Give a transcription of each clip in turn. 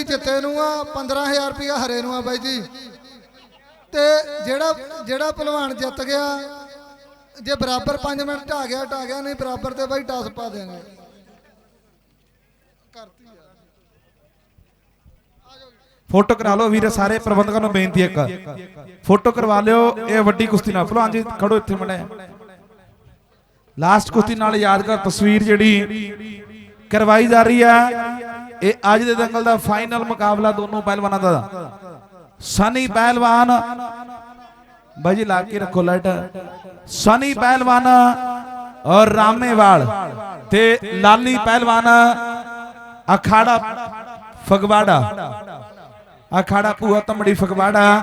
ਨੀਲੀ ਚਿੱਤੇ ਨੂੰ ਆ 15000 ਰੁਪਇਆ ਹਰੇ ਨੂੰ ਆ ਬਾਈ ਜੀ। ਤੇ ਜਿਹੜਾ ਜਿਹੜਾ ਪਹਿਲਵਾਨ ਜਿੱਤ ਗਿਆ, ਜੇ ਬਰਾਬਰ 5 ਮਿੰਟ ਢਾ ਗਿਆ ਢਾ ਗਿਆ, ਨਹੀਂ ਬਰਾਬਰ ਤੇ ਬਾਈ ਟਾਸ ਪਾ ਦੇਣਗੇ। ਕਰਤੀ ਫੋਟੋ ਕਰਾ ਲਓ ਵੀਰੇ, ਸਾਰੇ ਪ੍ਰਬੰਧਕਾਂ ਨੂੰ ਬੇਨਤੀ ਇੱਕ। ਫੋਟੋ ਕਰਵਾ ਲਿਓ, ਇਹ ਵੱਡੀ ਕੁਸ਼ਤੀ ਨਾਲ। ਭਲਵਾਨ ਜੀ ਖੜੋ ਇੱਥੇ ਮੜੇ। ਲਾਸਟ ਕੁਸ਼ਤੀ ਨਾਲ ਯਾਦਗਾਰ ਤਸਵੀਰ ਜਿਹੜੀ ਕਰਵਾਈ ਜਾ ਰਹੀ ਹੈ। ਇਹ ਅੱਜ ਦੇ ਦੰਗਲ ਦਾ ਫਾਈਨਲ ਮੁਕਾਬਲਾ ਦੋਨੋਂ ਪਹਿਲਵਾਨਾਂ ਦਾ। ਸਨੀ ਪਹਿਲਵਾਨ, ਬਾਈ ਲਾ ਕੇ ਰੱਖੋ ਲਾਈਟ ਸਨੀ ਪਹਿਲਵਾਨ ਔਰ ਰਾਮੇਵਾਲ ਤੇ ਲਾਲੀ ਪਹਿਲਵਾਨ, ਅਖਾੜਾ ਫਗਵਾੜਾ। ਅਖਾੜਾ ਭੂਆ ਤਮੜੀ ਫਗਵਾੜਾ।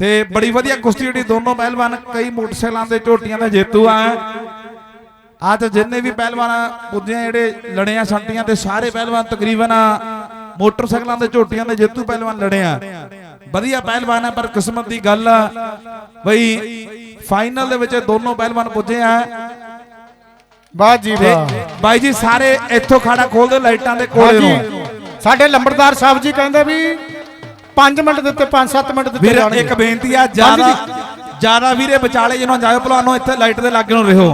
ਤੇ ਬੜੀ ਵਧੀਆ ਕੁਸ਼ਤੀ ਜਿਹੜੀ ਦੋਨੋਂ ਪਹਿਲਵਾਨ, ਕਈ ਮੋਟਰਸਾਈਕਲਾਂ ਦੇ ਝੋਟੀਆਂ ਦਾ ਜੇਤੂ ਆ। ਅੱਜ ਜਿੰਨੇ ਵੀ ਪਹਿਲਵਾਨ ਪੁੱਜੇ ਆ ਜਿਹੜੇ ਲੜਿਆ ਸੰਟੀਆਂ ਤੇ ਸਾਰੇ ਪਹਿਲਵਾਨ ਤਕਰੀਬਨ ਮੋਟਰਸਾਈਕਲਾਂ ਦੇ ਝੋਟੀਆਂ ਦੇ ਜੇਤੂ ਪਹਿਲਵਾਨ ਲੜਿਆ। ਵਧੀਆ ਪਹਿਲਵਾਨ ਹੈ ਪਰ ਕਿਸਮਤ ਦੀ ਗੱਲ ਆ ਬਈ ਫਾਈਨਲ ਦੇ ਵਿੱਚ ਦੋਨੋਂ ਪਹਿਲਵਾਨ ਪੁੱਜੇ ਆ। ਵਾਹ ਜੀ ਤੇ ਵਾਹ। ਬਾਈ ਜੀ ਸਾਰੇ ਇੱਥੋਂ ਖਾੜਾ ਖੋਲ ਦਿਓ ਲਾਈਟਾਂ ਦੇ ਕੋਲੇ ਨੂੰ ਸਾਡੇ ਲੰਬੜਦਾਰ ਸਾਹਿਬ ਜੀ ਕਹਿੰਦੇ ਵੀ 5 ਮਿੰਟ ਦਿੱਤੇ 5-7 ਮਿੰਟ ਦਿੱਤੇ ਵੀਰ ਜਾਣਗੇ। ਇੱਕ ਬੇਨਤੀ ਆ ਜ਼ਿਆਦਾ ਜ਼ਿਆਦਾ ਵੀਰੇ ਵਿਚਾਲੇ ਜਿਹਨੂੰ ਜਾਇਓ ਭਲਵਾਨੋ ਇੱਥੇ ਲਾਈਟ ਦੇ ਲਾਗੇ ਨੂੰ ਰਹੋ।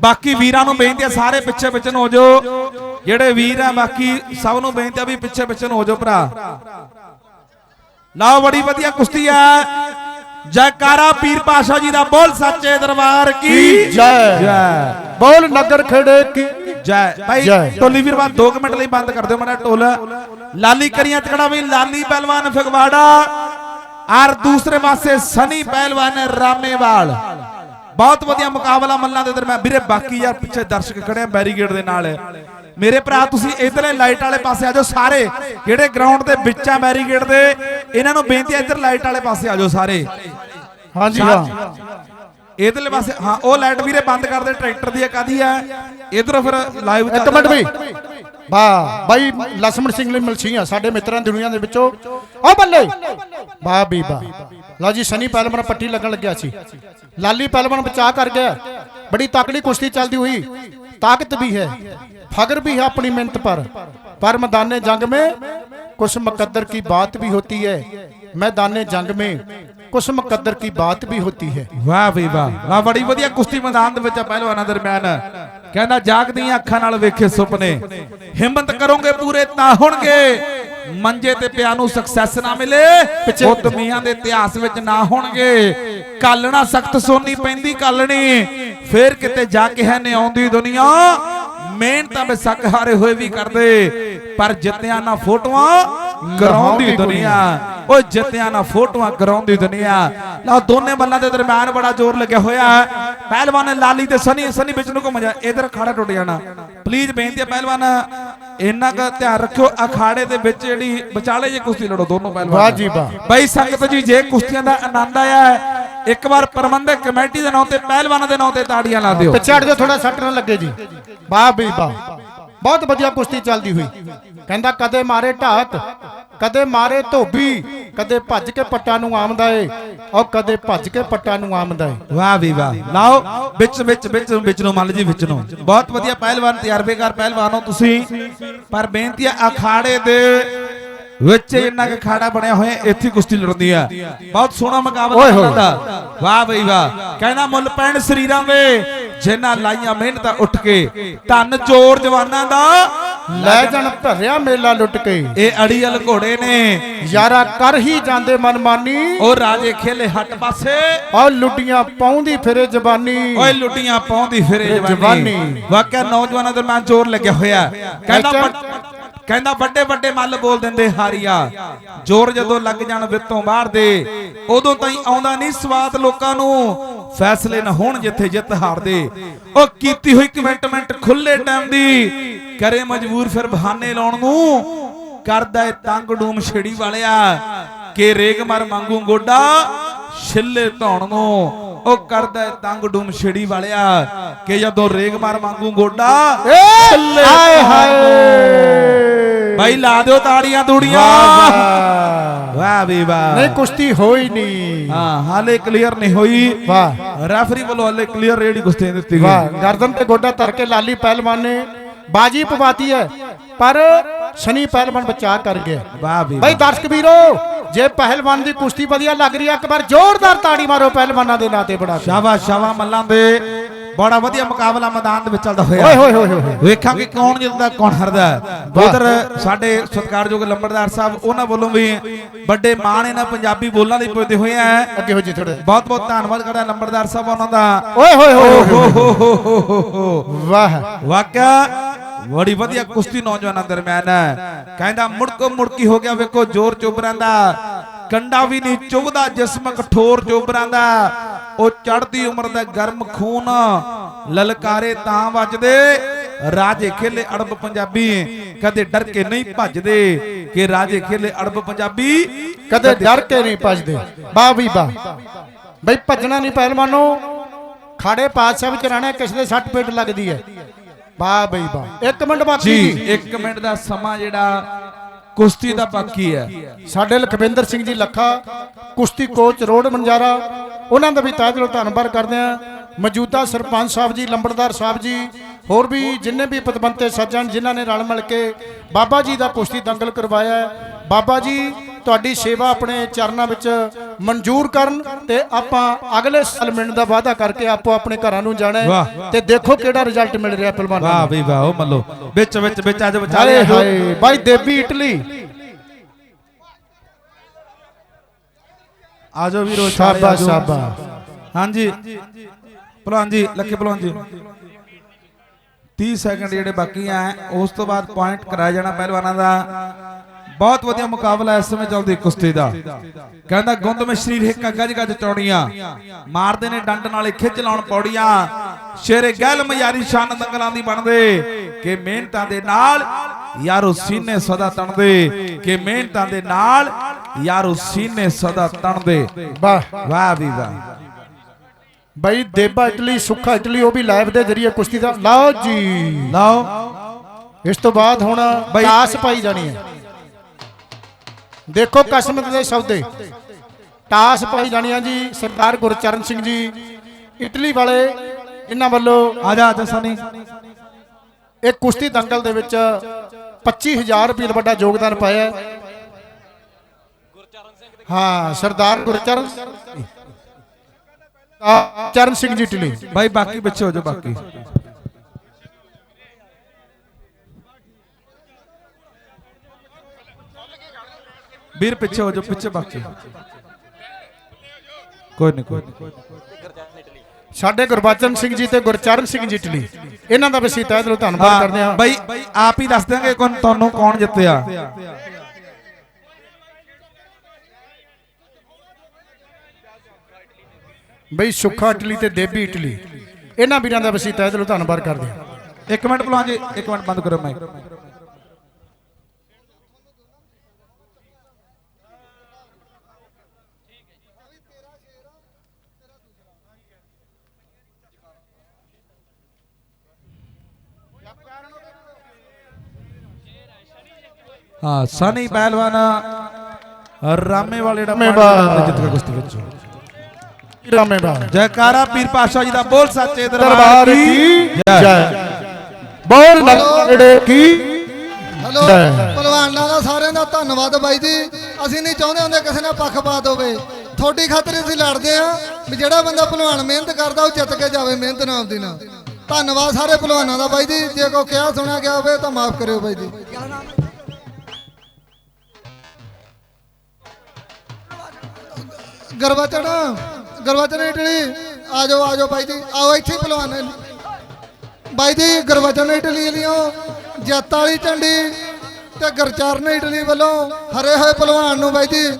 ਬਾਕੀ ਵੀਰਾਂ ਨੂੰ ਬੇਨਤੀ ਆ ਸਾਰੇ ਪਿੱਛੇ ਪਿੱਛੇ ਨੂੰ ਹੋ ਜਾਓ। ਜਿਹੜੇ ਵੀਰ ਆ ਬਾਕੀ ਸਭ ਨੂੰ ਬੇਨਤੀ ਆ ਵੀ ਪਿੱਛੇ ਪਿੱਛੇ ਨੂੰ ਹੋ ਜਾਓ ਭਰਾ। ਲਓ ਬੜੀ ਵਧੀਆ ਕੁਸ਼ਤੀ ਆ। ਜੈਕਾਰਾ ਪੀਰ ਪਾਸ਼ਾ ਜੀ ਦਾ ਬੋਲ ਸੱਚੇ ਦਰਬਾਰ ਕੀ? ਜੈ? ਜੈ। ਬੋਲ ਨਗਰ ਖੇੜੇ ਕੀ? ਜੈ। ਭਾਈ। ਟੋਲੀ ਵੀਰ ਬਾਦ 2 ਮਿੰਟ ਲਈ ਬੰਦ ਕਰ ਦਿਓ ਮਾੜਾ ਟੋਲ ਲਾਲੀ ਕਰੀਆਂ ਤਕੜਾ ਵੀ ਲਾਲੀ ਪਹਿਲਵਾਨ ਫਗਵਾੜਾ। ਔਰ ਦੂਸਰੇ ਪਾਸੇ ਸਨੀ ਪਹਿਲਵਾਨ ਰਾਮੇਵਾਲ। ਬਹੁਤ ਵਧੀਆ ਮੁਕਾਬਲਾ ਮੱਲਾਂ ਦੇ ਦਰਮਿਆਨ ਵੀਰੇ ਬਾਕੀ ਯਾਰ ਪਿੱਛੇ ਦਰਸ਼ਕ ਖੜੇ ਆ ਬੈਰੀਗੇਡ ਦੇ ਨਾਲ। ਮੇਰੇ ਭਰਾ ਤੁਸੀਂ ਇਧਰਲੇ ਲਾਈਟ ਵਾਲੇ ਪਾਸੇ ਆ ਜਾਓ ਸਾਰੇ। ਜਿਹੜੇ ਗਰਾਊਂਡ ਦੇ ਵਿੱਚ ਆ ਬੈਰੀਗੇਡ ਦੇ ਇਹਨਾਂ ਨੂੰ ਬੇਨਤੀ ਹੈ ਇੱਧਰ ਲਾਈਟ ਵਾਲੇ ਪਾਸੇ ਆ ਜਾਓ ਸਾਰੇ। ਹਾਂਜੀ ਵਾਹ ਇਧਰਲੇ ਪਾਸੇ ਹਾਂ ਉਹ ਲਾਈਟ ਵੀਰੇ ਬੰਦ ਕਰ ਦੇ ਟਰੈਕਟਰ ਦੀ ਕਾਦੀ ਆ? ਇਧਰ ਫਿਰ ਲਾਈਵ ਇੱਕ ਮਿੰਟ ਵੀ। ਵਾਹ ਬਾਈ ਲਸਮਣ ਸਿੰਘ ਲਈ ਮਲਸੀਆਂ ਸਾਡੇ ਮਿੱਤਰਾਂ ਦੁਨੀਆ ਦੇ ਵਿੱਚੋਂ। ਓ ਬੱਲੇ। ਵਾਹ ਵਾਹ ਲਓ ਜੀ ਸਨੀ ਪਹਿਲਵਾਨ ਪੱਟੀ ਲੱਗਣ ਲੱਗਿਆ ਸੀ ਲਾਲੀ ਪਹਿਲਵਾਨ ਬਚਾ ਕਰ ਗਿਆ ਬੜੀ ਤਕੜੀ ਕੁਸ਼ਤੀ ਚੱਲਦੀ हुई ताकत भी है फगर भी है अपनी मेहनत पर पर मैदान जंग में कुछ मुकद्दर की बात भी होती है मैदान जंग में कुछ मुकद्दर की बात भी होती है ਵਾਹ ਬਈ ਵਾਹ ਵਾਹ ਬੜੀ ਵਧੀਆ ਕੁਸ਼ਤੀ ਮੈਦਾਨ ਦੇ ਵਿੱਚ ਆ ਪਹਿਲਵਾਨਾਂ ਦਰਮਿਆਨ ਕਹਿੰਦਾ ਜਾਗਦੀਆਂ ਅੱਖਾਂ ਨਾਲ ਵੇਖੇ ਸੁਪਨੇ ਹਿੰਮਤ ਕਰੋਗੇ ਪੂਰੇ ਤਾਂ ਹੋਣਗੇ ਮੰਜੇ ਤੇ ਪਿਆ ਨੂੰ ਸਕਸੈਸ ਨਾ ਮਿਲੇ ਉਹ ਦੁਨੀਆ ਦੇ ਇਤਿਹਾਸ ਵਿੱਚ ਨਾ ਹੋਣਗੇ। ਕਾਲਣਾ ਸਖਤ ਸੋਨੀ ਪੈਂਦੀ ਕਾਲਣੀ ਫੇਰ ਕਿਤੇ ਜਾ ਕੇ ਹੈ ਨੇ ਆਉਂਦੀ ਦੁਨੀਆ। ਮਿਹਨਤਾਂ ਬੇਸ਼ੱਕ ਹਾਰੇ ਹੋਏ ਵੀ ਕਰਦੇ ਪਰ ਜਿੱਤਿਆਂ ਨਾ ਫੋਟੋਆਂ ਕਰਾਉਂਦੀ ਦੁਨੀਆ। ਓ ਜਿੱਤਿਆਂ ਨਾ ਫੋਟੋਆਂ ਕਰਾਉਂਦੀ ਦੁਨੀਆ। ਲਓ ਦੋਨੇ ਬੱਲਾਂ ਦੇ ਦਰਮਿਆਨ ਬੜਾ ਜ਼ੋਰ ਲੱਗਿਆ ਹੋਇਆ ਹੈ। ਪਹਿਲਵਾਨ ਲਾਲੀ ਤੇ ਸਨੀ ਸਨੀ ਵਿੱਚ ਨੂੰ ਘੁੰਮ ਜਾ। ਇਧਰ ਖਾੜਾ ਟੁੱਟ ਜਾਣਾ। ਪਲੀਜ਼ ਬੇਨਤੀ ਹੈ ਪਹਿਲਵਾਨ। ਇੰਨਾ ਕੁ ਧਿਆਨ ਰੱਖਿਓ ਅਖਾੜੇ ਦੇ ਵਿੱਚ ਜਿਹੜੀ ਵਿਚਾਲੇ ਜੇ ਕੁਸ਼ਤੀ ਲੜੋ ਦੋਨੋਂ ਪਹਿਲਵਾਨ। ਵਾਹ ਜੀ ਵਾਹ। ਬਈ ਸੰਗਤ ਜੀ ਜੇ ਕੁਸ਼ਤੀਆਂ ਦਾ ਆਨੰਦ ਆਇਆ ਹੈ, ਇੱਕ ਵਾਰ ਪ੍ਰਬੰਧਕ ਕਮੇਟੀ ਦੇ ਨਾਂ ਤੇ ਪਹਿਲਵਾਨਾਂ ਦੇ ਨਾਂ ਤੇ ਤਾੜੀਆਂ ਲਾ ਦਿਓ। ਪਿੱਛੇ ਹਟ ਥੋੜਾ ਸੱਟ ਨਾ ਲੱਗੇ ਜੀ। ਵਾਹ ਬਈ ਵਾਹ। ਬਹੁਤ ਵਧੀਆ ਕੁਸ਼ਤੀ ਚੱਲਦੀ ਹੋਈ। ਕਹਿੰਦਾ ਕਦੇ ਮਾਰੇ ਢਾਕ ਕਦੇ ਮਾਰੇ ਧੋਬੀ ਕਦੇ ਭੱਜ ਕੇ ਪੱਟਾਂ ਨੂੰ ਆਮਦਾ ਏ ਔਰ ਕਦੇ ਭੱਜ ਕੇ ਪੱਟਾਂ ਨੂੰ ਆਮਦਾ ਏ ਵਾਹ ਵੀ ਵਾਹ। ਲਾਓ ਵਿੱਚ ਵਿੱਚ ਵਿੱਚ ਵਿੱਚ ਨੂੰ ਮੰਨ ਜੀ ਵਿੱਚ ਨੂੰ। ਬਹੁਤ ਵਧੀਆ ਪਹਿਲਵਾਨ ਤਜਰਬੇਕਾਰ ਪਹਿਲਵਾਨ ਹੋ ਤੁਸੀਂ। ਪਰ ਬੇਨਤੀ ਹੈ ਅਖਾੜੇ ਦੇ ਵਿੱਚ ਇੰਨਾ ਕੁ ਖਾੜਾ ਬਣਿਆ ਹੋਇਆ ਇੱਥੇ ਕੁਸ਼ਤੀ ਲੜਦੀ ਆ। ਬਹੁਤ ਸੋਹਣਾ ਮੁਕਾਬਲਾ। ਹੁੰਦਾ ਵਾਹ ਬਈ ਵਾਹ। ਕਹਿੰਦਾ ਮੁੱਲ ਪੈਣ ਸਰੀਰਾਂ ਵੇ ਜਿਨ੍ਹਾਂ ਲਾਈਆਂ ਮਿਹਨਤਾਂ ਉੱਠ ਕੇ। ਧੰਨ ਚੋਰ ਜਵਾਨਾਂ ਦਾ ਲੈ ਜਾਣ ਭਰਿਆ ਮੇਲਾ ਲੁੱਟ ਕੇ। ਇਹ ਅੜੀਅਲ ਘੋੜੇ ਨੇ। ਯਾਰਾ ਕਰ ਹੀ ਜਾਂਦੇ ਮਨਮਾਨੀ। ਉਹ ਰਾਜੇ ਖੇਲੇ ਹੱਟ ਪਾਸੇ। ਔਰ ਲੁੱਡੀਆਂ ਪਾਉਂਦੀ ਫਿਰੇ ਜ਼ਬਾਨੀ ਓਏ ਲੁੱਟੀਆਂ ਪਾਉਂਦੀ ਫਿਰੇ ਜਵਾਨੀ। ਜਵਾਨੀ। ਵਾਕਿਆ ਨੌਜਵਾਨਾਂ ਦਰਮਿਆਨ ਜ਼ੋਰ ਲੱਗਿਆ ਹੋਇਆ। ਕਹਿੰਦਾ ਕਹਿੰਦਾ ਵੱਡੇ ਵੱਡੇ ਮੱਲ ਬੋਲ ਦਿੰਦੇ ਹਾਰੀਆ। ਜ਼ੋਰ ਜਦੋਂ ਲੱਗ ਜਾਣ ਵਿੱਤੋਂ ਬਾਹਰ ਦੇ ਉਦੋਂ ਤਾਈਂ ਆਉਂਦਾ ਨਹੀਂ ਸਵਾਦ ਲੋਕਾਂ ਨੂੰ। ਫੈਸਲੇ ਨਾ ਹੋਣ ਜਿੱਥੇ ਜਿੱਤ ਹਾਰਦੇ ਉਹ ਕੀਤੀ ਹੋਈ ਕਮੈਂਟਮੈਂਟ ਖੁੱਲੇ ਟਾਈਮ ਦੀ ਕਰੇ ਮਜਬੂਰ ਫਿਰ ਬਹਾਨੇ ਲਾਉਣ ਨੂੰ। ਕਰਦਾ ਏ ਤੰਗ ਡੂਮ ਛੇੜੀ ਵਾਲਿਆ ਕਿ ਰੇਗ ਮਰ ਮੰਗੂ ਗੋਡਾ ਛਿੱਲੇ ਧੌਣ ਨੂੰ। ਉਹ ਕਰਦਾ ਏ ਤੰਗ ਡੂਮ ਛੇੜੀ ਵਾਲਿਆ ਕਿ ਜਦੋਂ ਰੇਗ ਮਾਰ ਮੰਗੂ ਗੋਡਾ ਛਿੱਲੇ ਆਏ ਧੌਣ ਹਾਏ! ਬਾਈ ਲਾ ਦਿਓ ਤਾੜੀਆਂ ਤੂੜੀਆਂ। ਵਾਹ ਵੀ ਵਾਹ। ਨਹੀਂ ਕੁਸ਼ਤੀ ਹੋਈ ਨਹੀਂ। ਹਾਂ ਹਾਲੇ ਕਲੀਅਰ ਨਹੀਂ ਹੋਈ। ਵਾਹ। ਰੈਫਰੀ ਵੱਲੋਂ ਹਾਲੇ ਕਲੀਅਰ ਰੇਡੀ ਕੁਸ਼ਤੀ ਦਿੱਤੀ ਗਈ। ਵਾਹ ਗਰਦਨ ਤੇ ਗੋਡਾ ਧਰ ਕੇ ਲਾਲੀ ਪਹਿਲਵਾਨ ਨੇ ਬਾਜੀ ਪਵਾਤੀ ਹੈ ਪਰ ਸਨੀ ਪਹਿਲਵਾਨ ਬਚਾ ਕਰ ਗਿਆ। ਵਾਹ ਵੀ ਬਈ ਦਰਸ਼ਕ ਵੀਰੋ ਜੇ ਪਹਿਲਵਾਨ ਦੀ ਕੁਸ਼ਤੀ ਵਧੀਆ ਲੱਗ ਰਹੀ ਹੈ ਇੱਕ ਵਾਰ ਜ਼ੋਰਦਾਰ ਤਾੜੀ ਮਾਰੋ ਪਹਿਲਵਾਨਾਂ ਦੇ ਨਾਂ ਤੇ ਬੜਾ ਸ਼ਾਬਾਸ਼ ਸ਼ਾਬਾ ਮੱਲਾਂ ਦੇ ਬੜਾ ਵਧੀਆ ਮੁਕਾਬਲਾ ਮੈਦਾਨ ਦੇ ਵਿੱਚ ਚੱਲਦਾ ਓਏ ਹੋਇਆ ਹੋਏ ਹੋਏ ਹੋਏ। ਵੇਖਾਂਗੇ ਕੌਣ ਜਿੱਤਦਾ ਕੌਣ ਹਾਰਦਾ। ਉਧਰ ਸਾਡੇ ਸਤਿਕਾਰਯੋਗ ਲੰਬੜਦਾਰ ਸਾਹਿਬ ਉਹਨਾਂ ਵੱਲੋਂ ਵੀ ਵੱਡੇ ਮਾਣ ਇਹਨਾਂ ਪੰਜਾਬੀ ਬੋਲਾਂ ਲਈ ਪੁੱਜਦੇ ਹੋਏ ਆ। ਅੱਗੇ ਹੋ ਜੀ ਥੋੜੇ ਬਹੁਤ ਬਹੁਤ ਧੰਨਵਾਦ ਕਰਦਾ ਲੰਬੜਦਾਰ ਸਾਹਿਬ ਉਹਨਾਂ ਦਾ। ਓਏ ਹੋਏ ਹੋਏ ਵਾਹ। ਵਾਕਿਆ ਬੜੀ ਵਧੀਆ ਕੁਸ਼ਤੀ ਨੌਜਵਾਨਾਂ ਦਰਮਿਆਨ ਹੈ। ਕਹਿੰਦਾ ਮੁੜਕੋ ਮੁੜਕੀ ਹੋ ਗਿਆ ਵੇਖੋ ਜ਼ੋਰ ਚੁਬਰਾਂ ਦਾ। ਕੰਡਾ ਵੀ ਨਹੀਂ ਚੁਬਦਾ ਜਿਸਮ ਕਠੋਰ ਚੁਬਰਾਂ ਦਾ। ਉਹ ਚੜਦੀ ਉਮਰ ਦਾ ਗਰਮ ਖੂਨ ਲਲਕਾਰੇ ਤਾਂ ਵੱਜਦੇ। ਰਾਜੇ ਖੇਲੇ ਅੜਬ ਪੰਜਾਬੀ। ਕਦੇ ਡਰ ਕੇ ਨਹੀਂ ਭੱਜਦੇ ਕਿ ਰਾਜੇ ਖੇਲੇ ਅੜਬ ਪੰਜਾਬੀ। ਕਦੇ ਡਰ ਕੇ ਨਹੀਂ ਭੱਜਦੇ। ਵਾਹ ਵੀ ਵਾਹ ਬਈ ਭੱਜਣਾ ਨਹੀਂ ਪਹਿਲਵਾਨੋ ਖਾੜੇ ਪਾਤਸ਼ਾਹ ਵਿੱਚ ਰਹਿਣਾ ਕਿਸੇ ਦੇ ਸੱਟ ਪੇਟ ਲੱਗਦੀ ਹੈ। ਵਾਹ ਬਈ ਵਾਹ ਇੱਕ ਮਿੰਟ ਬਾਕੀ ਜੀ ਜੀ। 1 ਮਿੰਟ ਦਾ ਸਮਾਂ ਜਿਹੜਾ ਕੁਸ਼ਤੀ ਦਾ ਬਾਕੀ ਹੈ। ਸਾਡੇ ਲਖਵਿੰਦਰ ਸਿੰਘ ਜੀ ਲੱਖਾ ਕੁਸ਼ਤੀ ਕੋਚ ਰੋਡ ਮੰਜਾਰਾ। ਉਹਨਾਂ ਦਾ ਵੀ ਤਹਿ ਦਿਲੋਂ ਧੰਨਵਾਦ ਕਰਦੇ ਆ ਮੌਜੂਦਾ ਸਰਪੰਚ ਸਾਹਿਬ ਜੀ ਲੰਬੜਦਾਰ ਸਾਹਿਬ ਜੀ ਹੋਰ ਵੀ ਜਿੰਨੇ ਵੀ ਪਤਵੰਤੇ ਸੱਜਣ ਜਿਨ੍ਹਾਂ ਨੇ ਰਲ ਮਿਲ ਕੇ ਬਾਬਾ ਜੀ ਦਾ ਕੁਸ਼ਤੀ ਦੰਗਲ ਕਰਵਾਇਆ। ਬਾਬਾ ਜੀ ਤੁਹਾਡੀ ਸੇਵਾ ਆਪਣੇ ਚਰਨਾਂ ਵਿੱਚ ਮਨਜ਼ੂਰ ਕਰਨ ਤੇ ਆਪਾਂ ਅਗਲੇ ਸਾਲ ਮਿਲਣ ਦਾ ਵਾਅਦਾ ਕਰਕੇ ਆਪੋ ਆਪਣੇ ਘਰਾਂ ਨੂੰ ਜਾਣਾ ਵਾਹ। ਤੇ ਦੇਖੋ ਕਿਹੜਾ ਰਿਜ਼ਲਟ ਮਿਲ ਰਿਹਾ ਪਹਿਲਵਾਨਾਂ ਵਾਹ ਨੂੰ ਬਈ ਵਾਹ ਉਹ ਮੱਲੋ ਵਿੱਚ ਵਿੱਚ ਵਿੱਚ ਅੱਜ ਆਜੋ। ਹਾਏ ਬਾਈ ਦੇਵੀ ਇਟਲੀ ਆਜੋ ਵੀਰੋ ਸ਼ਾਬਾਸ਼। ਸ਼ਾਬਾਸ਼। ਹਾਂਜੀ। ਭਲਵਾਨ ਜੀ ਲੱਖੇ ਭਲਵਾਨ ਜੀ। 30 ਸੈਕਿੰਡ ਜਿਹੜੇ ਬਾਕੀ ਆ ਉਸ ਤੋਂ ਬਾਅਦ ਪੁਆਇੰਟ ਕਰਾਇਆ ਜਾਣਾ ਪਹਿਲਵਾਨਾਂ ਦਾ। ਬਹੁਤ ਵਧੀਆ ਮੁਕਾਬਲਾ ਇਸ ਸਮੇਂ ਚੱਲਦੀ ਕੁਸ਼ਤੀ ਦਾ। ਕਹਿੰਦਾ ਗੁੰਦ ਮੇ ਸਰੀਰ ਹਿੱਕਾ ਗੱਜ ਗੱਜ ਚੌੜੀਆਂ। ਮਾਰਦੇ ਨੇ ਡੰਡ ਨਾਲੇ ਖਿੱਚ ਲਾਉਣ ਪੌੜੀਆਂ। ਸ਼ੇਰੇ ਗਹਿਲ ਮਿਆਰੀ ਸ਼ਾਨ ਦੰਗਲਾਂ ਦੀ ਬਣਦੇ। ਕਿ ਮਿਹਨਤਾਂ ਦੇ ਨਾਲ ਯਾਰੋ ਸੀਨੇ ਸਦਾ ਤਣਦੇ। ਕਿ ਮਿਹਨਤਾਂ ਦੇ ਨਾਲ ਯਾਰੋ ਸੀਨੇ ਸਦਾ ਤਣਦੇ। ਵਾਹ। ਵਾਹ ਵੀ ਵਾਹ। ਬਈ ਦੇਬਾ ਇਟਲੀ ਸੁੱਖਾ ਇਟਲੀ ਉਹ ਵੀ ਲਾਈਵ ਦੇ ਜਰੀਏ ਕੁਸ਼ਤੀ ਦਾ। ਲਓ ਜੀ। ਲਓ। ਇਸ ਤੋਂ ਬਾਅਦ ਹੁਣ ਟਾਸ ਪਾਈ ਜਾਣੀ ਹੈ। ਦੇਖੋ ਕਸਮਤ ਦੇ ਸੌਦੇ। ਟਾਸ ਪਾਈ ਜਾਣੀ ਹੈ ਜੀ ਸਰਦਾਰ ਗੁਰਚਰਨ ਸਿੰਘ ਜੀ। ਇਟਲੀ ਵਾਲੇ ਇਹਨਾਂ ਵੱਲੋਂ ਆ ਜਾ ਆ ਜਾ ਸਨੀ। ਇਹ ਕੁਸ਼ਤੀ ਦੰਗਲ ਦੇ ਵਿੱਚ 25000 ਰੁਪਏ ਦਾ ਵੱਡਾ ਯੋਗਦਾਨ ਪਾਇਆ ਹੈ। ਸਰਦਾਰ ਗੁਰਚਰਨ ਚਰਨ ਸਿੰਘ ਜੀ ਇਟਲੀ ਭਾਈ ਬਾਕੀ ਪਿੱਛੇ ਹੋ ਜਾ ਬਾਕੀ। ਵੀਰ ਪਿੱਛੇ ਹੋ ਜਾ ਪਿੱਛੇ ਬਾਕੀ। ਕੋਈ ਨਹੀਂ ਕੋਈ ਨੀ। ਸਾਡੇ ਗੁਰਬਚਨ ਸਿੰਘ ਜੀ ਤੇ ਗੁਰਚਰਨ ਸਿੰਘ ਜੀ ਇਟਲੀ ਇਹਨਾਂ ਦਾ ਵੀ ਅਸੀਂ ਤਹਿ ਦਿਲੋਂ ਧੰਨਵਾਦ ਕਰਦੇ ਹਾਂ। ਭਾਈ ਆਪ ਹੀ ਦੱਸ ਦਿਆਂਗੇ ਕੌਣ ਤੁਹਾਨੂੰ ਕੌਣ ਜਿੱਤਿਆ। ਬਈ ਸੁੱਖਾ ਇਟਲੀ ਤੇ ਦੇਬੀ ਇਟਲੀ। ਇਹਨਾਂ ਵੀਰਾਂ ਦਾ ਵੀ ਅਸੀਂ ਤਹਿ ਦਿਲੋਂ ਧੰਨਵਾਦ ਕਰਦੇ ਹਾਂ। ਇੱਕ ਮਿੰਟ ਭਲਵਾਨ ਜੀ ਇੱਕ ਮਿੰਟ ਬੰਦ ਕਰੋ ਮਾਈਕ ਹਾਂ ਸਨੀ ਪਹਿਲਵਾਨ ਰਾਮੇ ਵਾਲੇ ਦਾ। ਜਿੱਤ ਕੇ ਕੁਸ਼ਤੀ ਵਿੱਚ। ਰਾਮੇ ਬਾ ਜੈਕਾਰਾ ਪੀਰ ਪਾਸ਼ਾ ਜੀ ਦਾ ਬੋਲ ਸੱਚੇ ਦਰਬਾਰ ਕੀ? ਜੈ। ਬੋਲ ਨੇੜੇ ਕੀ? ਹਲੋ। ਪਹਿਲਵਾਨਾਂ ਦਾ ਸਾਰਿਆਂ ਦਾ ਧੰਨਵਾਦ ਬਾਈ ਜੀ। ਅਸੀਂ ਨਹੀਂ ਚਾਹੁੰਦੇ ਹੁੰਦੇ ਕਿਸੇ ਨਾਲ ਪੱਖਪਾਤ ਹੋਵੇ ਤੁਹਾਡੀ ਖਾਤਰ ਅਸੀਂ ਲੜਦੇ ਆ ਵੀ ਜਿਹੜਾ ਬੰਦਾ ਪਹਿਲਵਾਨ ਮਿਹਨਤ ਕਰਦਾ ਉਹ ਜਿੱਤ ਕੇ ਜਾਵੇ ਮਿਹਨਤ ਨਾਲ ਆਪਦੀ ਨਾਲ। ਧੰਨਵਾਦ ਸਾਰੇ ਪਹਿਲਵਾਨਾਂ ਦਾ ਬਾਈ ਜੀ। ਜੇ ਕੋ ਕਿਹਾ ਸੁਣਿਆ ਗਿਆ ਹੋਵੇ ਤਾਂ ਮਾਫ ਕਰਿਓ ਬਾਈ ਜੀ। ਗਰਵਾਚਣ ਗਰਵਾਚਣ ਇਟਲੀ। ਆ ਜਾਓ ਆ ਜਾਓ ਬਾਈ ਜੀ। ਆਓ ਇੱਥੇ ਪਹਿਲਵਾਨ ਬਾਈ ਜੀ ਗੁਰਵਚਨ ਇਟਲੀ ਲਿਓ ਜੱਤ ਵਾਲੀ ਝੰਡੀ ਤੇ ਗੁਰਚਰਨ ਇਟਲੀ ਵੱਲੋਂ ਹਰੇ ਹੋਏ ਪਹਿਲਵਾਨ ਨੂੰ ਬਾਈ ਜੀ।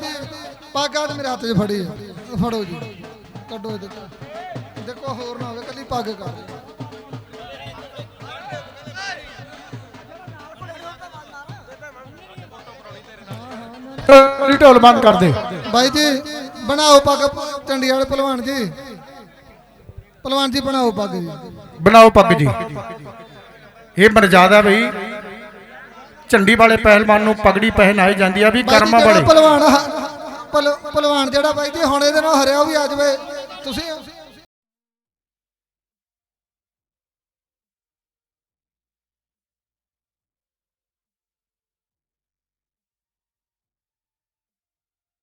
ਪੱਗ ਮੇਰੇ ਹੱਥ 'ਚ ਫੜੀ ਫੜੋ ਜੀ। ਕੱਢੋ ਇਹਦੇ ਦੇਖੋ ਹੋਰ ਨਾ ਹੋਵੇ ਕੱਲੀ ਪੱਗ ਕਰ। ਢੋਲੀ ਢੋਲ ਬੰਦ ਕਰ ਦੇ। ਬਾਈ ਜੀ ਬਣਾਓ ਪੱਗ। ਝੰਡੀ ਵਾਲੇ ਪਹਿਲਵਾਨ ਜੀ। ਪਹਿਲਵਾਨ ਜੀ ਬਣਾਓ ਪੱਗ ਜੀ। ਬਣਾਓ ਪੱਗ ਜੀ। ਇਹ ਮਰਜ਼ਾਦਾ ਬਈ ਝੰਡੀ ਵਾਲੇ ਪਹਿਲਵਾਨ ਨੂੰ ਪਗੜੀ ਪਹਿਨਾਈ ਜਾਂਦੀ ਆ ਵੀ ਕਰਮਾਂ ਵਾਲੇ। ਪਹਿਲਵਾਨ ਪਹਿਲਵਾਨ ਜਿਹੜਾ ਬਾਈ ਜੀ ਹੁਣ ਇਹਦੇ ਨਾਲ ਹਰਿਆ ਵੀ ਆ ਜਾਵੇ। ਤੁਸੀਂ